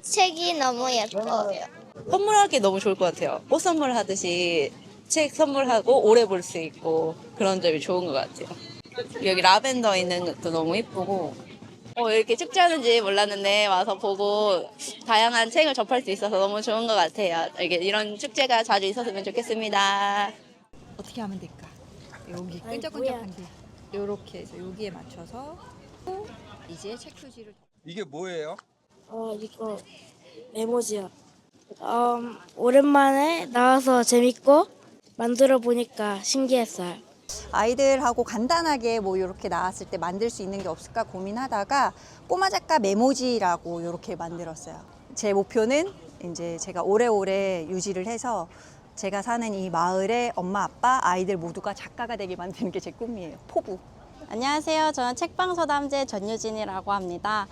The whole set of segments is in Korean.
책이 너무 예뻐요. 선물하기 너무 좋을 것 같아요. 꽃 선물하듯이 책 선물하고 오래 볼 수 있고 그런 점이 좋은 것 같아요. 여기 라벤더 있는 것도 너무 예쁘고 어, 이렇게 축제하는지 몰랐는데 와서 보고 다양한 책을 접할 수 있어서 너무 좋은 것 같아요. 이게 이런 축제가 자주 있었으면 좋겠습니다. 어떻게 하면 될까? 여기 끈적끈적한 게 요렇게 해서 여기에 맞춰서 이제 책 표지를 이게 뭐예요? 어, 이거 메모지요. 음, 오랜만에 나와서 재밌고 만들어 보니까 신기했어요. 아이들하고 간단하게 뭐 이렇게 나왔을 때 만들 수 있는 게 없을까 고민하다가 꼬마 작가 메모지라고 이렇게 만들었어요. 제 목표는 이제 제가 오래오래 유지를 해서 제가 사는 이 마을의 엄마 아빠 아이들 모두가 작가가 되게 만드는 게 제 꿈이에요. 포부. 안녕하세요. 저는 책방 서담제 전유진이라고 합니다.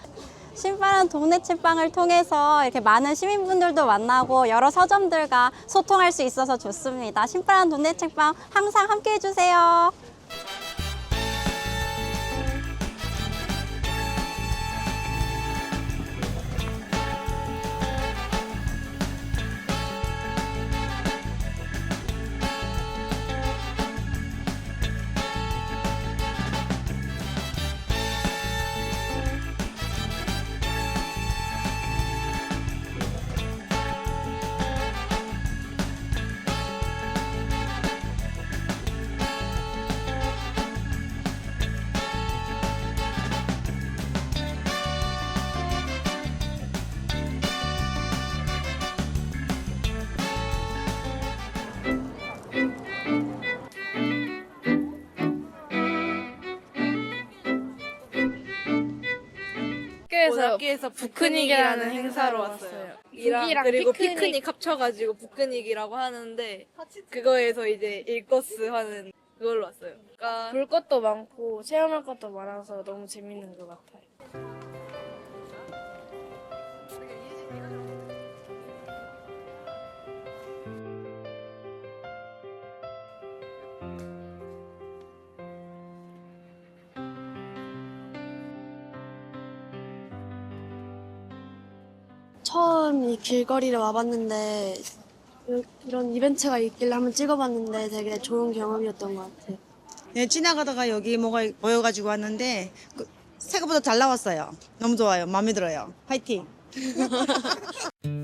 신바람 동네 책방을 통해서 이렇게 많은 시민분들도 만나고 여러 서점들과 소통할 수 있어서 좋습니다. 신바람 동네 책방 항상 함께 해주세요. 학교에서, 학교에서 부크닉이라는 행사로 왔어요. 이랑 그리고 피크닉. 합쳐가지고 부크닉이라고 하는데 그거에서 이제 일거스 하는 그걸로 왔어요. 그러니까 볼 것도 많고 체험할 것도 많아서 너무 재밌는 것 같아요. 처음 이 길거리를 와봤는데 이- 이런 이벤트가 있길래 한번 찍어봤는데 되게 좋은 경험이었던 것 같아요. 네, 지나가다가 여기 뭐가 보여가지고 왔는데 그, 생각보다 잘 나왔어요. 너무 좋아요. 마음에 들어요. 화이팅!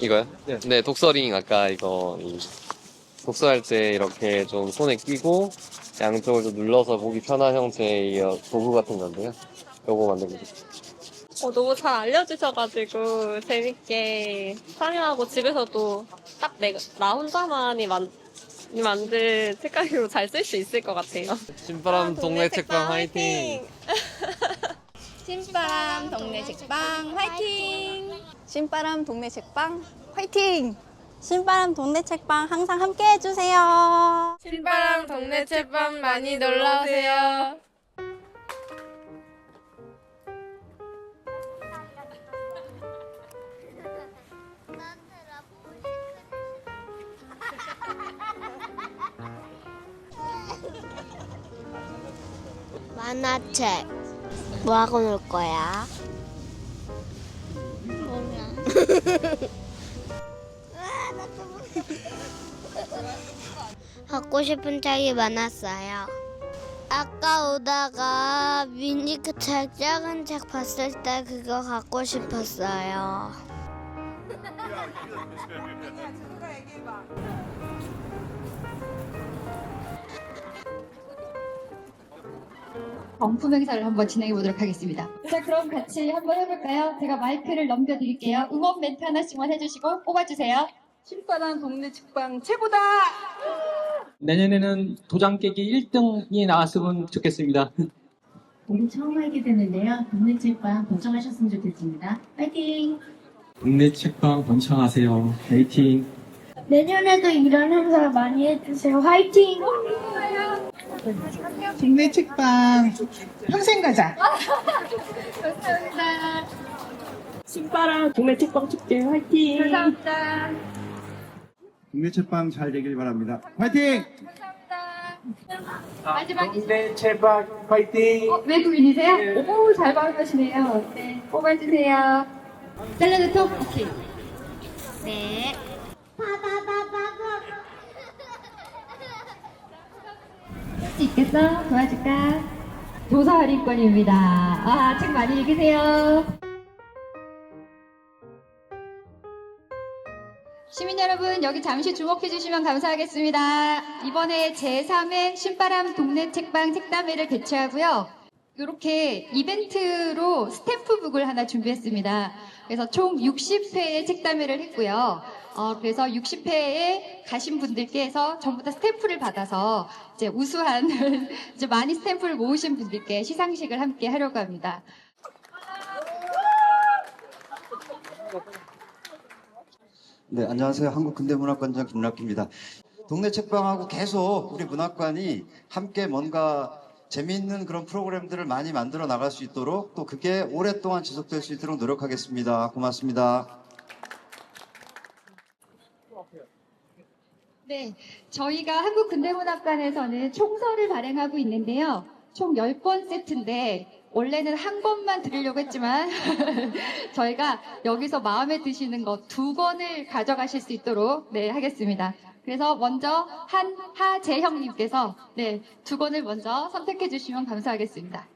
이거요? 네. 독서링 아까 이거 이 독서할 때 이렇게 좀 손에 끼고 양쪽을 좀 눌러서 보기 편한 형태의 이 도구 같은 건데요. 요거 만들고 있어요. 어, 너무 잘 알려주셔가지고 재밌게 참여하고 집에서도 딱 내가 나 혼자만이 만, 만든 책가기로 잘 쓸 수 있을 것 같아요. 신바람 동네 책방 화이팅! 신바람 동네 책방 화이팅! 신바람 동네 책방 화이팅! 신바람 동네 책방 항상 함께 해주세요. 신바람 동네 책방 많이 놀러 오세요. 만화책. 뭐 하고 놀 거야? 몰라. 갖고 싶은 책이 많았어요. 아까 오다가 미니크 책, 작은 책 봤을 때 그거 갖고 싶었어요. 경품 행사를 한번 진행해 보도록 하겠습니다. 자, 그럼 같이 한번 해볼까요? 제가 마이크를 넘겨드릴게요. 응원 멘트 하나씩만 해주시고 뽑아주세요. 신바람 동네 책방 최고다. 내년에는 도장 깨기 1등이 나왔으면 좋겠습니다. 오늘 처음 알게 됐는데요. 동네 책방 번창하셨으면 좋겠습니다. 파이팅! 동네 책방 번창하세요. 화이팅! 내년에도 이런 행사 많이 해주세요. 화이팅! 동네 책방 평생 가자. 감사합니다. 신바람 동네 책방 축제 화이팅. 감사합니다. 국내 책방 잘 되길 바랍니다. 화이팅! 마지막 동네 책방 화이팅! 어, 외국인이세요? 오, 잘 발음하시네요. 네, 뽑아주세요. 잘라도 오케이. 네. 할 수 있겠어? 도와줄까? 도서 할인권입니다. 아, 책 많이 읽으세요. 시민 여러분, 여기 잠시 주목해 주시면 감사하겠습니다. 이번에 제3회 신바람 동네 책방 책담회를 개최하고요. 이렇게 이벤트로 스탬프북을 하나 준비했습니다. 그래서 총 60회의 책담회를 했고요. 어, 그래서 60회에 가신 분들께서 전부 다 스탬프를 받아서 이제 우수한 이제 많이 스탬프를 모으신 분들께 시상식을 함께 하려고 합니다. 네, 안녕하세요. 한국근대문학관장 김락기입니다. 동네 책방하고 계속 우리 문학관이 함께 뭔가 재미있는 그런 프로그램들을 많이 만들어 나갈 수 있도록 또 그게 오랫동안 지속될 수 있도록 노력하겠습니다. 고맙습니다. 네, 저희가 한국근대문학관에서는 총서를 발행하고 있는데요. 총 10권 세트인데 원래는 한 권만 드리려고 했지만 저희가 여기서 마음에 드시는 거두 권을 가져가실 수 있도록 네, 하겠습니다. 그래서 먼저 한하재형님께서 네, 두 권을 먼저 선택해 주시면 감사하겠습니다.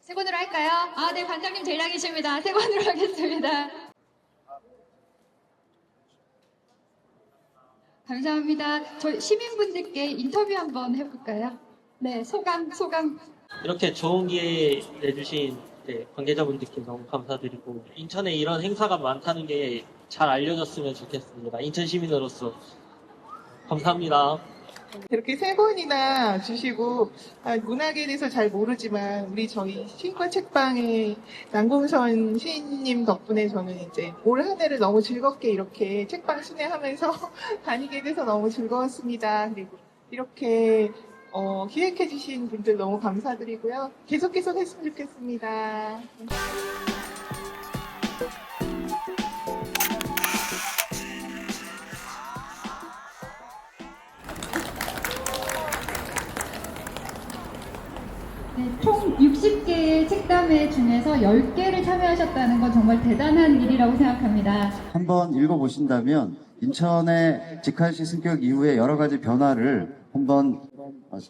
세 권으로 할까요? 아, 네, 관장님 대량이십니다. 세 권으로 하겠습니다. 감사합니다. 저희 시민분들께 인터뷰 한번 해볼까요? 네, 소감, 소감. 이렇게 좋은 기회 내주신 네, 관계자분들께 너무 감사드리고 인천에 이런 행사가 많다는 게 잘 알려졌으면 좋겠습니다. 인천 시민으로서 감사합니다. 이렇게 세 권이나 주시고 아, 문학에 대해서 잘 모르지만 우리 저희 신과 책방의 남궁선 시인님 덕분에 저는 이제 올 한 해를 너무 즐겁게 이렇게 책방 순회하면서 다니게 돼서 너무 즐거웠습니다. 그리고 이렇게 어, 기획해 주신 분들 너무 감사드리고요. 계속 계속 했으면 좋겠습니다. 총 60개의 책담회 중에서 10개를 참여하셨다는 건 정말 대단한 일이라고 생각합니다. 한번 읽어보신다면 인천의 직할시 승격 이후에 여러 가지 변화를 한번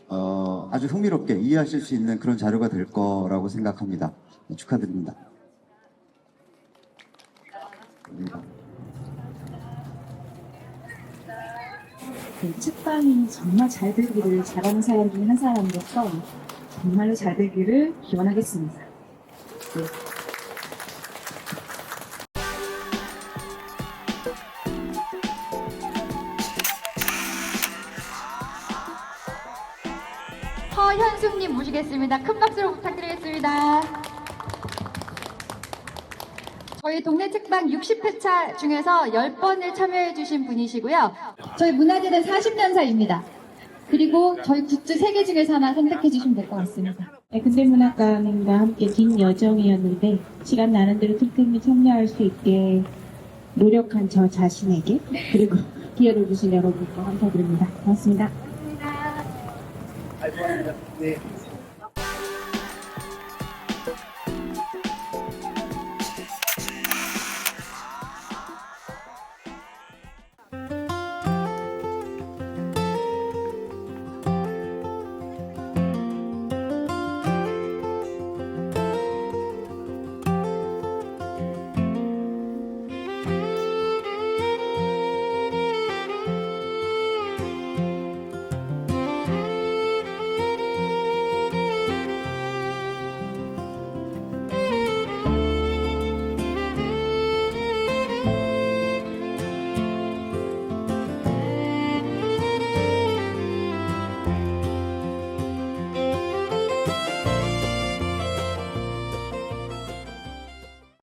어, 아주 흥미롭게 이해하실 수 있는 그런 자료가 될 거라고 생각합니다. 축하드립니다. 책방이 정말 잘 되기를 잘하는 사람 중에 한 사람으로서 정말로 잘 되기를 기원하겠습니다. 네. 허현숙님 모시겠습니다. 큰 박수로 부탁드리겠습니다. 저희 동네 책방 60회차 중에서 10번을 참여해주신 분이시고요. 저희 문화재는 40년사입니다. 그리고 저희 굿즈 3개 중에서 하나 선택해 주시면 될 것 같습니다. 네, 근대문학관과 함께 긴 여정이었는데 시간 나는 대로 틈틈이 참여할 수 있게 노력한 저 자신에게 그리고 기회를 주신 여러분께 감사드립니다. 고맙습니다. 감사합니다. 네.